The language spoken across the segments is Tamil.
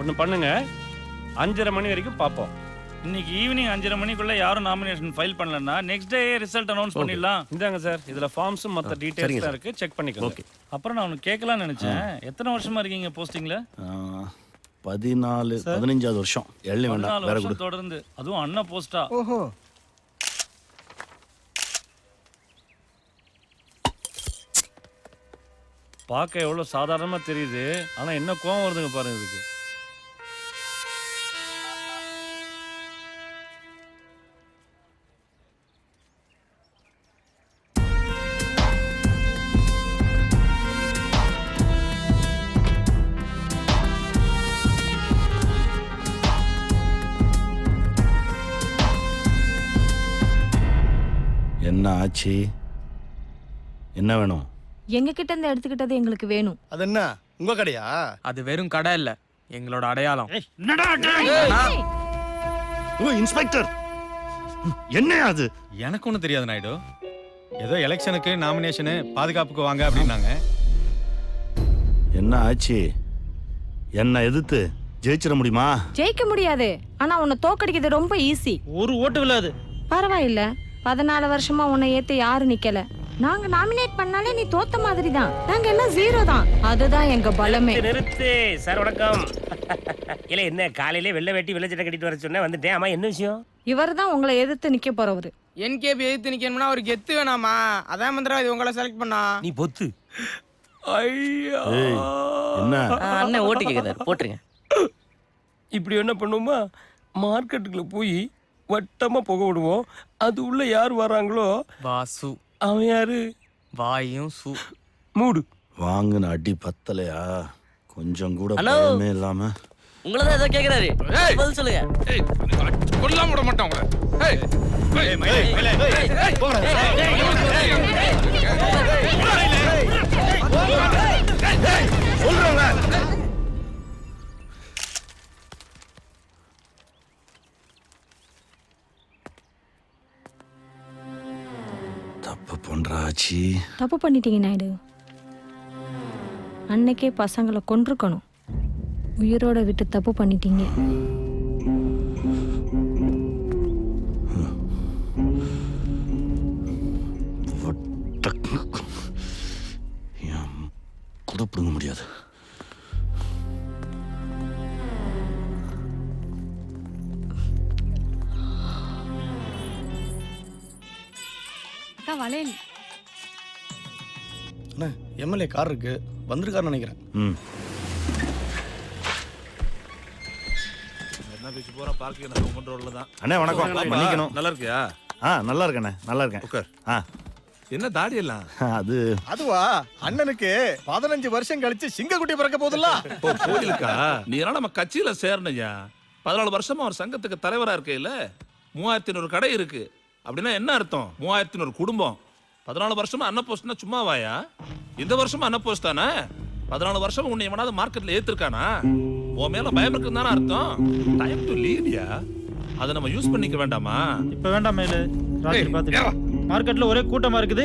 ஒன்று பண்ணுங்க. அஞ்சரை மணி வரைக்கும் பார்ப்போம். இன்னைக்கு ஈவினிங் அஞ்சரை மணிக்குள்ள யாரும் நாமினேஷன் ஃபைல் பண்ணலன்னா நெக்ஸ்ட் டே ரிசல்ட் அனௌன்ஸ் பண்ணிடலாம். இந்தாங்க சார் இதுல ஃபார்ம்ஸும் மற்ற டீடைல்ஸ் இருக்கு. செக் பண்ணிக்கோங்க. அப்புறம் நான் உனக்கு கேட்கலாம்னு நினைச்சேன். எத்தனை வருஷமா இருக்கீங்க போஸ்டிங்ல பதினாலு பதினஞ்சாவது வருஷம். எள்ளி வேண்டாம். வேற கொடு. வருஷம் தொடர்ந்து. அதுவும் அண்ணா போஸ்டா ஓஹோ. பார்க்க எவ்வளோ சாதாரணமா தெரியுது. ஆனா என்ன கோவம் வருதுங்க பாருங்க இதுக்கு. ஆச்சு. என்ன வேணும்? எங்க கிட்ட இருந்து எடுத்துக்கிட்டது எங்களுக்கு வேணும். அது என்ன உங்க கடையா? அது வெறும் கடை இல்ல எங்களோட அடையாளம். Oh inspector. என்ன அது? எனக்கு ஒன்றும் தெரியாது நாயுடு. ஏதோ எலெக்ஷனுக்கு நாமினேஷனு பாதுகாப்புக்கு வாங்க அப்படின்னாங்க. என்ன ஆச்சு? என்ன எதிர்த்து ஜெயிச்சிட முடியுமா? ஜெயிக்க முடியாது. ஆனா உன்னை தோக்கடிக்கிறது ரொம்ப ஈஸி ஒரு ஓட்டு விழாது. பரவாயில்ல. பதினாலு வருஷமா உன்னை ஏத்து யாரும் நிக்கல. நாங்க நாமினேட் பண்ணாலே நீ தோத்த மாதிரி தான் நாங்க எல்லாம் ஜீரோ தான். அதுதான் எங்க பலமே. நிறுத்து சார் வணக்கம். இல்ல என்ன காலையில வெள்ளை வெட்டி வெள்ளை சட்டை கட்டிட்டு வர சொன்னேன் வந்துட்டேன். ஆமா என்ன விஷயம்? இவர் தான் உங்களை எதிர்த்து நிக்க போறவரு. என்கேபி எதிர்த்து நிக்கணும்னா ஒரு கெத்து வேணாமா? அதான் மந்திரவாதி உங்களை செலக்ட் பண்ணா. நீ பொத்து. என்ன? அண்ணன் ஓட்டு கேக்குறாரு. போட்டுருங்க. இப்படி என்ன பண்ணுவோமா? மார்க்கெட்டுக்குள்ள போய் வட்டமா புகை விடுவோம் அது உள்ள யார் வராங்களோ வாசு அவன் யாரு வாயும் சு மூடு வாங்கின அடி பத்தலையா கொஞ்சம் கூட ஹலோ. பயமே இல்லாம உங்களை தான் ஏதோ கேக்குறாரு பதில் சொல்லுங்க கொல்லாம விட மாட்டோம் தப்பு பண்றாச்சி தப்பு பண்ணிட்டீங்க நாயுடு. அன்னைக்கே பசங்களை கொன்றுக்கணும். உயிரோட விட்டு தப்பு பண்ணிட்டீங்க. கூட பிடுங்க முடியாது. வளையல். எம்எல்ஏ கார் இருக்கு. வந்திருக்காருன்னு நினைக்கிறேன். ம். அண்ணே வணக்கம். மன்னிக்கணும் நல்லா இருக்கியா ஆ நல்லா இருக்கண்ணே நல்லா இருக்கேன். உட்கார். ஆ. என்ன தாடி எல்லாம்? அது அதுவா? அண்ணனுக்கு பதினஞ்சு வருஷம் கழிச்சு சிங்கக்குட்டி பிறக்க போதுல்ல ஓ கோயிலுக்கா? நீ எல்லாம் நம்ம கட்சியில சேரணையா பதினாலு வருஷமா ஒரு சங்கத்துக்கு தலைவரா இருக்கையில மூவாயிரத்தி ஐநூறு கடை இருக்கு. அப்படின்னா என்ன அர்த்தம்? மூவாயிரத்தி ஐநூறு குடும்பம். பதினாலு வருஷமா அன்ன போஸ்ட்னா சும்மாவாயா? இந்த வருஷமா அன்ன போஸ்ட் தானே? பதினாலு வருஷம் உன்னை எவனாவது மார்க்கெட்ல ஏத்திருக்கானா? உன் மேல பயம் இருக்குன்னு தானே அர்த்தம் டைம் டு லீவ்யா அதை நம்ம யூஸ் பண்ணிக்க வேண்டாமா? இப்ப வேண்டாம் மேலு ராத்திரி பார்த்துட்டு மார்க்கெட்ல ஒரே கூட்டமா இருக்குது.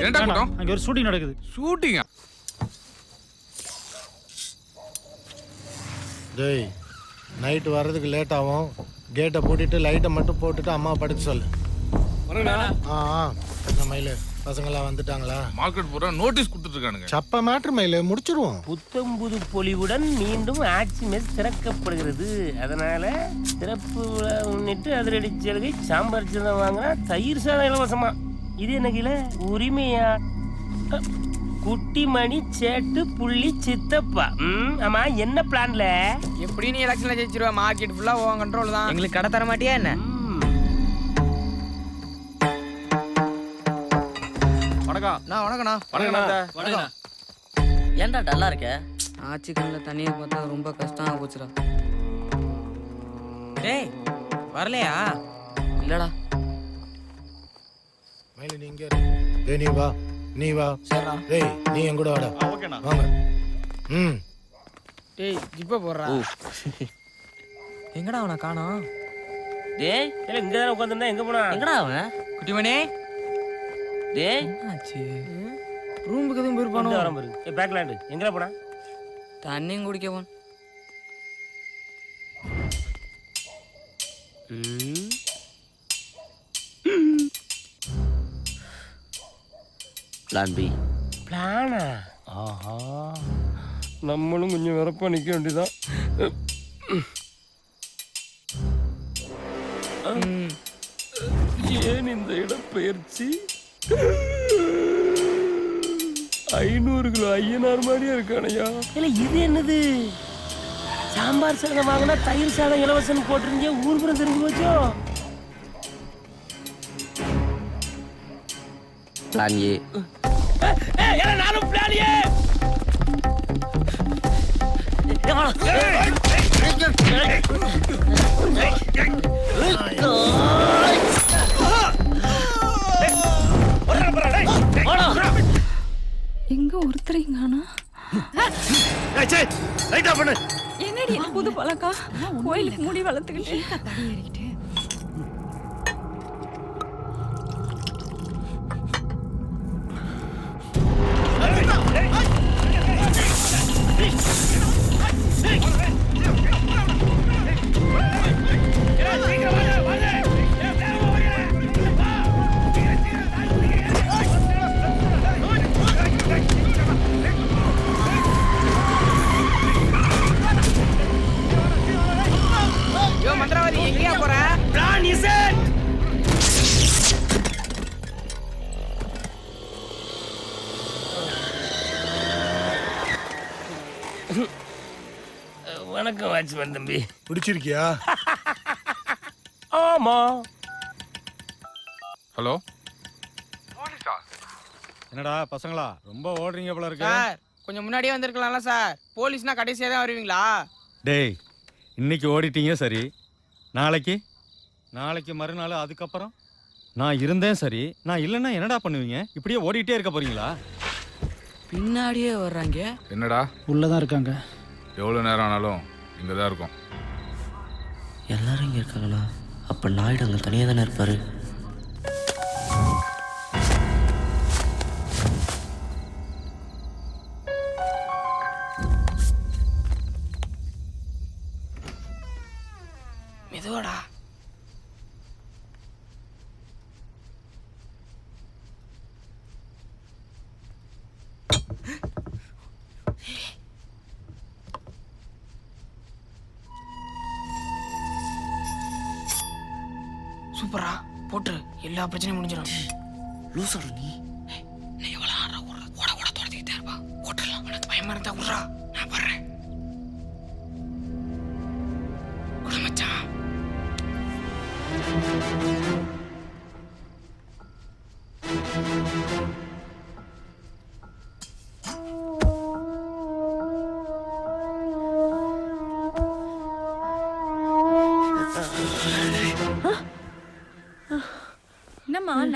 அங்க ஒரு ஷூட்டிங் நடக்குது. ஷூட்டிங்கா? டேய் நைட்டு வர்றதுக்கு லேட் ஆகும். கேட்டை பூட்டிட்டு லைட்டை மட்டும் போட்டுட்டு அம்மா படுக்க சொல்லு. ஆ ஆ. என்ன மயிலு? பசங்களாம் வந்துட்டாங்களா? மார்க்கெட் பூரா நோட்டீஸ் கொடுத்துட்டு சப்ப மேட்ரு மயிலு முடிச்சிருவோம். புத்தம் புது பொலிவுடன் மீண்டும் ஆட்சி மெஸ் திறக்கப்படுகிறது. அதனால திறப்பு விழா முன்னிட்டு அதிரடி சலுகை சாம்பார் சாதம் வாங்கினா தயிர் சாதம் இலவசமா. இது என்ன கீழ? உரிமையா? குட்டிமணி சேட்டு புள்ளி சித்தப்பா. ம், ஆமா என்ன பிளான்ல எப்படி நீ எலெக்ஷன்ல ஜெயிச்சிருவா. மார்க்கெட் ஃபுல்லா உன் கண்ட்ரோல் தான். எங்களுக்கு கடை தர மாட்டியா என்ன வணக்கம். நான் வணக்கண்ணா வணக்கம் ஏன்டா டல்லா இருக்க? ஆச்சி கண்ணில் தண்ணியை பார்த்தா ரொம்ப கஷ்டம் போச்சுடா டேய் வரலையா? இல்லடா. மயிலு நீ இங்கே. டேய் நீ வா. நீ வா. டேய் நீ என் கூட வாடா. ஓகேண்ணா. வாங்க. ம். டேய் ஜிப்ப போடுறா. எங்கடா அவனை காணோம்? டேய். இல்ல இங்க தானே உட்காந்துருந்தா எங்க போனா எங்கடா அவன்? குட்டிமணி டேய். என்னாச்சு? ரூமுக்கு எதுவும் போயிருப்பானோ? வரம் பாரு பேக்லாண்டு எங்கடா போனா? தண்ணியும் குடிக்க போன். பிளான் பி பிளானா ஆஹா. நம்மளும் கொஞ்சம் வரப்பா நிற்க வேண்டியதான் ஏன் இந்த இடப்பெயர்ச்சி? ஐநூறு கிலோ ஐயனார் மாதிரியா இருக்கானையா இல்ல இது என்னது சாம்பார் சாதம் வாங்கினா தயிர் சாதம் இலவசம் போட்டிருந்தே ஊர் புறம் தெரிஞ்சு போச்சோ பிளான் ஏ நானும் பிளானியே எங்க பண்ணு என்னடி புது பழக்கம் கோயிலுக்கு முடி வளர்த்துக்கிட்டு. யோ வாட்ச்மேன் தம்பி. பிடிச்சிருக்கியா? ஆமா. ஹலோ? என்னடா பசங்களா? ரொம்ப ஓடுறீங்க போல இருக்கு. சார் கொஞ்சம் முன்னாடியே வந்திருக்கலாம்ல சார். போலீஸ்னா கடைசியா தான் வருவீங்களா? டேய் இன்னைக்கு ஓடிட்டீங்க சரி. நாளைக்கு? நாளைக்கு மறுநாள் அதுக்கப்புறம்? நான் இருந்தேன் சரி. நான் இல்லைன்னா என்னடா பண்ணுவீங்க? இப்படியே ஓடிட்டே இருக்க போறீங்களா? பின்னாடியே வர்றாங்க. என்னடா? உள்ளதான் இருக்காங்க. எவ்வளவு நேரம் ஆனாலும் இங்கே தான் இருக்கும். எல்லாரும் இங்கே இருக்காங்களா அப்போ நாயுடு அங்கே தனியாக தானே இருப்பார்? சூப்பரா. போட்டுரு எல்லா பிரச்சனையும் முடிஞ்சிடும். லூசாடு நீ. நீ எவ்வளவு ஆடுறா ஓட ஓட துரத்திக்கிட்டே இருப்பா. ஓட்டுறலாம் உனக்கு பயமா இருந்தா விட்றா.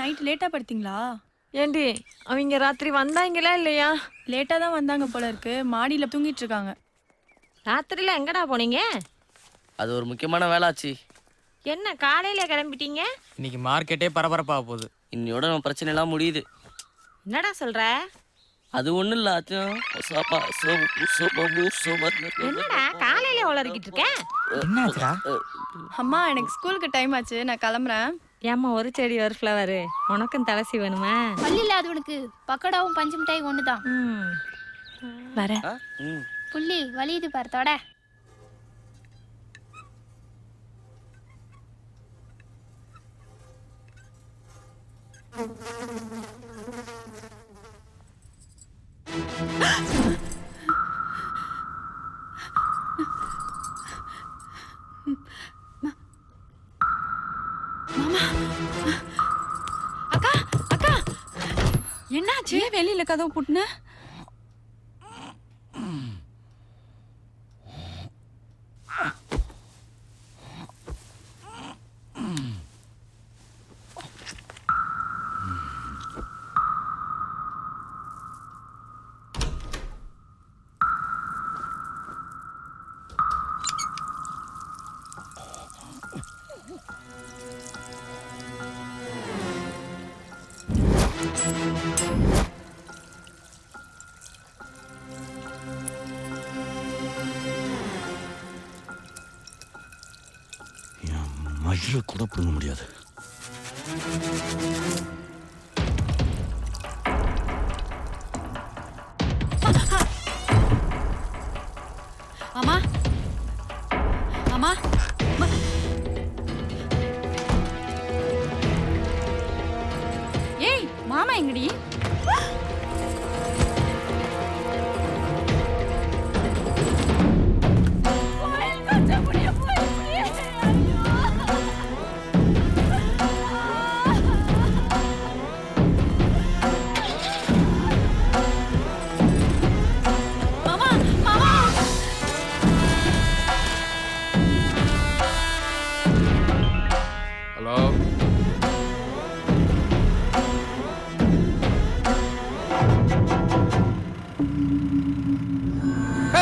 நைட் லேட்டா படுத்தீங்களா? ஏண்டி அவங்க ராத்திரி வந்தாங்களா இல்லையா? லேட்டா தான் வந்தாங்க போல இருக்கு. மாடியில தூங்கிட்டு இருக்காங்க ராத்திரில எங்கடா போனீங்க? அது ஒரு முக்கியமான வேலை ஆச்சு என்ன காலையில கிளம்பிட்டீங்க? இன்னைக்கு மார்க்கெட்டே பரபரப்பாக போகுது. இன்னையோட நம்ம பிரச்சனை எல்லாம் முடியுது. என்னடா சொல்ற? அது ஒண்ணும் இல்ல அச்சும் சோபா சோப்பு சோபா சோபா என்னடா காலையில உளறிக்கிட்டு இருக்க? என்னாச்சுடா அம்மா எனக்கு ஸ்கூலுக்கு டைம் ஆச்சு. நான் கிளம்புறேன். ஏம்மா ஒரு செடி ஒரு ஃப்ளவரு உனக்கும் தலசி வேணுமா? பல்லு இல்லாத உனக்கு. பக்கோடாவும் பஞ்சு மிட்டாய் ஒண்ணுதான். ம். வரேன் ம். புள்ளி வலியுது பாரு தொட. அக்கா வெளியில கதவு புட்டுன? மயில கூட முடியாது. ஏய் மாமா எங்கடி?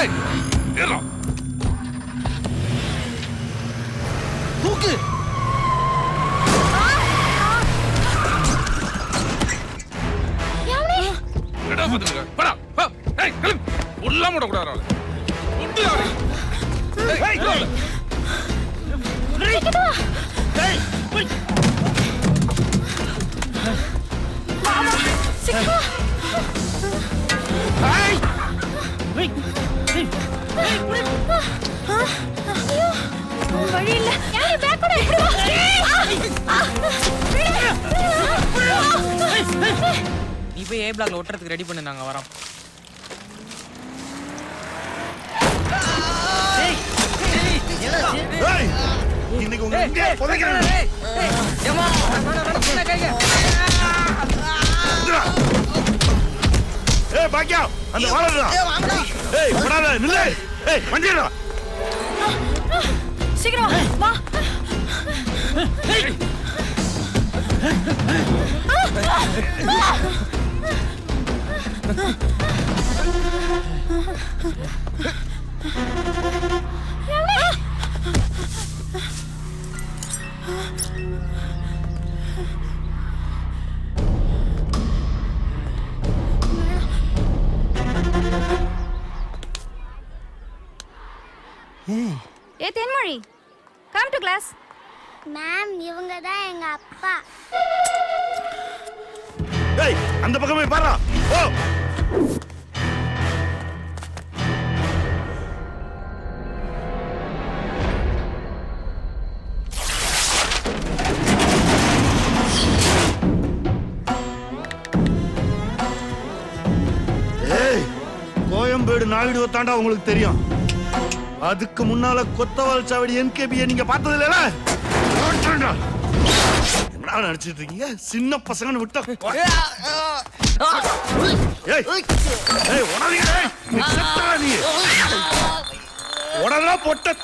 ஏய் ஏறா ஏ பிளாக்ல ஒட்டுறதுக்கு ரெடி பண்ணு நாங்க வரோம். ஏய், இன்னைக்கு உங்க இங்கே புதைக்கிறேன். இந்தா. ஏய் பாக்கியா அந்த வாழடா ஏய் விடாத நில்லு. ஏய் வண்டிடா சீக்கிரம் வா. ஏ Thenmozhi come to class ma'am இவங்க தான் எங்க அப்பா. ஏய் அந்த பக்கமே பாரா. ஓ கோயம்பேடு நாயுடு தாண்டா உங்களுக்கு தெரியும். அதுக்கு முன்னால கொத்தவால் சாவடி என்கேபியை நீங்க பார்த்தது இல்லைல என்னடா நினைச்சிட்டு இருக்கீங்க? சின்ன பசங்கன்னு விட்டா ஏய் ஏய் உடனே நீ செத்தடா நீ. உடனே பொட்ட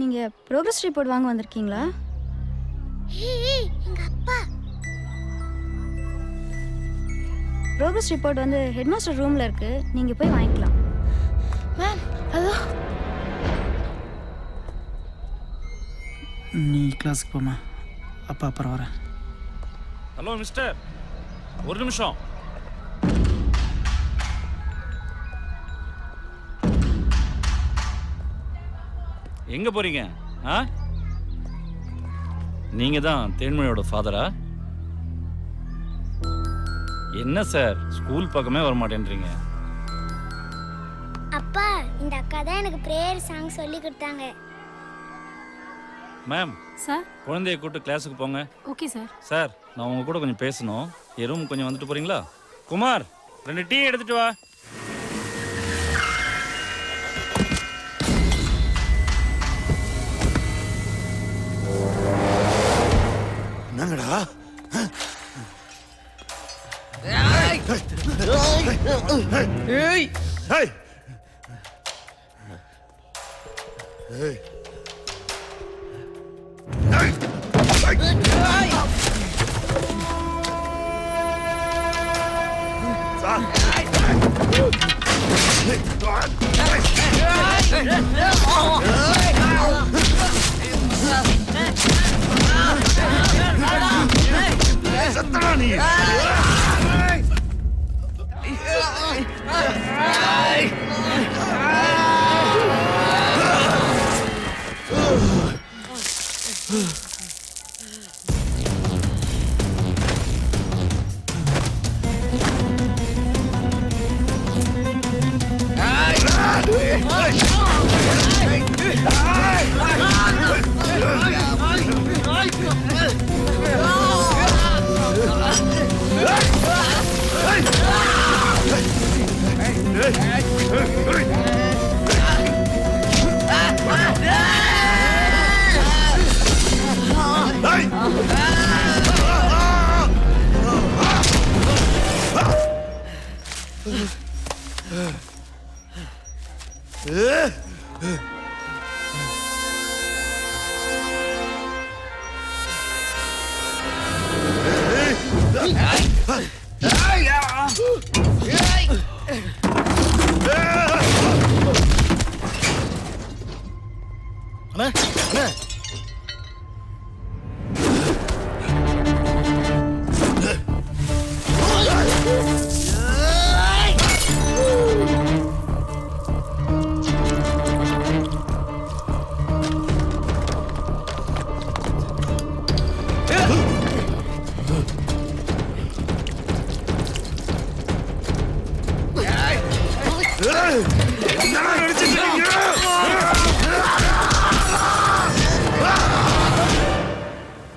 நீங்க ப்ரோக்ரஸ் ரிப்போர்ட் வாங்க வந்திருக்கீங்களா? எங்க அப்பா. ப்ரோக்ரஸ் ரிப்போர்ட் வந்து ஹெட்மாஸ்டர் ரூம்ல இருக்கு. நீங்க போய் வாங்கிக்கலாம். மேம் அதோ நீ கிளாஸுக்கு போமா அப்பா அப்புறம் வரேன். ஹலோ மிஸ்டர் ஒரு நிமிஷம். எங்க போறீங்க? ஆ? நீங்க தான் தேன்மொழியோட ஃபாதரா என்ன சார்? ஸ்கூல் பக்கமே வர மாட்டேன்றீங்க அப்பா இந்த அக்கா தான் எனக்கு பிரேயர் சாங் சொல்லி கொடுத்தாங்க. Ma'am sir? குழந்தைய கூட்டு கிளாஸுக்கு போங்க. Okay sir. சார் நான் உங்க கூட கொஞ்சம் பேசணும். என் ரூம் கொஞ்சம் வந்துட்டு போறீங்களா? குமார் ரெண்டு டீ எடுத்துட்டு வா. Ê! Ê! Ê! Satani! Ai! Ai! Ai! Ai! Ai! Hey!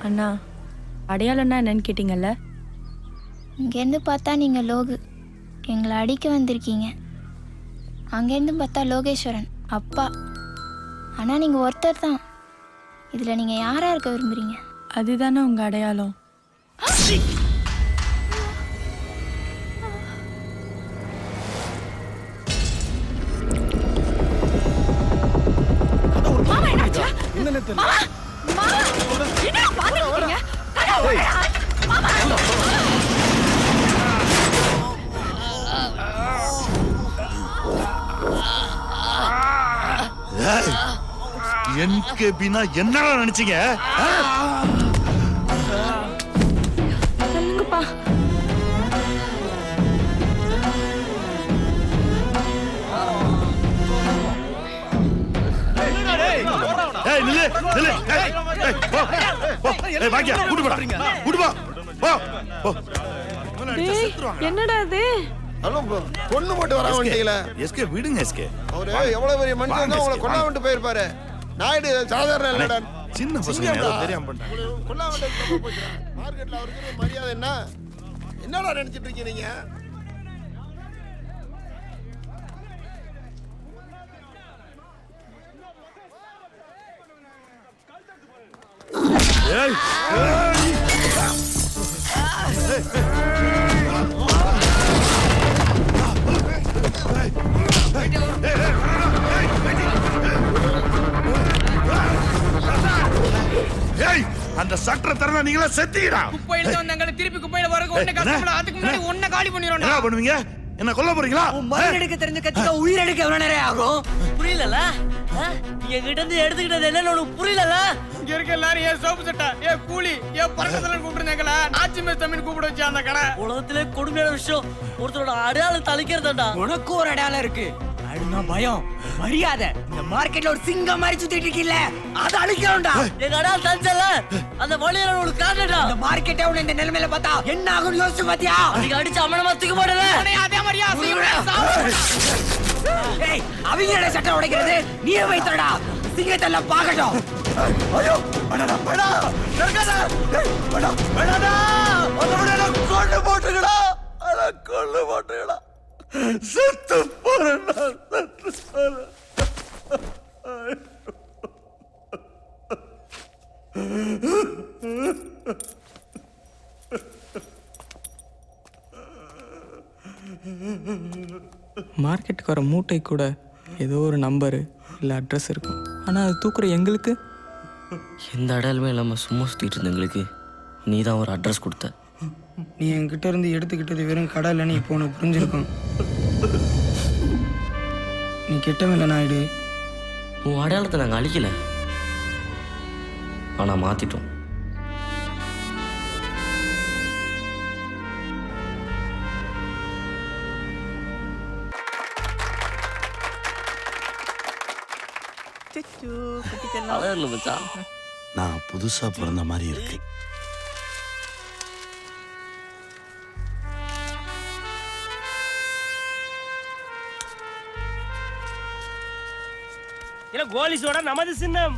அண்ணா அடையாளம்னா என்னன்னு கேட்டிங்கல்ல? இங்கேருந்து பார்த்தா நீங்கள் லோகு. எங்களை அடிக்க வந்திருக்கீங்க. அங்கேருந்து பார்த்தா லோகேஸ்வரன் அப்பா. ஆனால் நீங்கள் ஒருத்தர் தான். இதில் நீங்கள் யாராக இருக்க விரும்புகிறீங்க அதுதானே உங்க அடையாளம். என்கேபினா என்னடா நினைச்சீங்க? சொல்லுங்கப்பா. ஏய் நில்லு நில்லு என்னடா இது பொண்ணு போட்டு வர வண்டியில. எஸ்கே விடுங்க எஸ்கே. அவரு எவ்வளவு பெரிய மனுஷன் உங்களை வாங்க. விட்டு போயிருப்பாரு. நாயுடு சாதாரண இல்லடா. சின்ன பசங்க ஏதோ தெரியாம பண்ணிட்டாங்க. கொல்லா விட்டு மார்க்கெட்ல அவருக்கு மரியாதை என்ன? என்னடா நினைச்சிட்டு இருக்கீங்க அந்த சட்டரை தரனா நீங்களா செத்தீங்கடா. குப்பையில வந்தாங்க திருப்பி குப்பையில வரக்கு ஒண்ணு கஷ்டப்பட அதுக்கு முன்னாடி ஒண்ணு காலி பண்ணிடுறோம் என்ன பண்ணுவீங்க? என்ன கொல்ல போறீங்களா? மருந்து எடுக்க தெரிஞ்ச கட்சிக்கா உயிர் எடுக்க எவ்வளவு நேரம் ஆகும்? புரியலல என்கிட்ட இருந்து எடுத்துக்கிட்டது என்னன்னு உனக்கு புரியலல இங்க இருக்க எல்லாரும் ஏன் சோப்பு சட்டா ஏன் கூலி ஏன் பறக்கத்துல கூப்பிட்டுருந்தாங்களா ஆச்சி மேஸ் தமிழ் கூப்பிட வச்சு அந்த கடை. உலகத்திலே கொடுமையான விஷயம். ஒருத்தரோட அடையாளம் தளிக்கிறதாடா உனக்கு ஒரு அடையாளம் இருக்கு. பயம் மரியாதை. இந்த மார்க்கெட்ல ஒரு சிங்கம் மாதிரி சுத்திட்டு இருக்கீல்ல அதை அழிக்கணும்டா. எங்க அடையாளம் தளிச்சல அந்த வழியில உனக்கு காட்டடா இந்த மார்க்கெட்டே உன்னை இந்த நிலைமையில பார்த்தா என்ன ஆகும்னு யோசிச்சு பாத்தியா அதுக்கு அடிச்சு அமனமா தூக்க மாட்டல அதே மாதிரியா ஏய் அவங்க சட்டம் உடைக்கிறது நீயே வைத்தடா. சிங்கத்தெல்லாம் பார்க்கட்டும். ஐயோ அடடா படா நர்கடா படா படாடா அதோட கொண்டு போட்டுடா அட கொண்டு போட்டுடா செத்து போறடா செத்து போறேன். மார்க்கெட்டுக்கு வர மூட்டை கூட ஏதோ ஒரு நம்பரு இல்லை அட்ரஸ் இருக்கும். ஆனால் அது தூக்குற எங்களுக்கு? எந்த அடையாளமே இல்லாமல் சும்மா சுற்றிட்டு இருந்தவங்களுக்கு நீ தான் ஒரு அட்ரஸ் கொடுத்த. நீ என்கிட்ட இருந்து எடுத்துக்கிட்டது வெறும் கடை இல்லைன்னு இப்போ உனக்கு புரிஞ்சிருக்கும். நீ கெட்டவன் நாயுடு. உன் அடையாளத்தை நாங்கள் அழிக்கல. ஆனால் மாற்றிட்டோம் அழகில் மச்சான் நான் புதுசா பிறந்த மாதிரி இருக்கு. இல்ல கோலி சோடா நமது சின்னம்.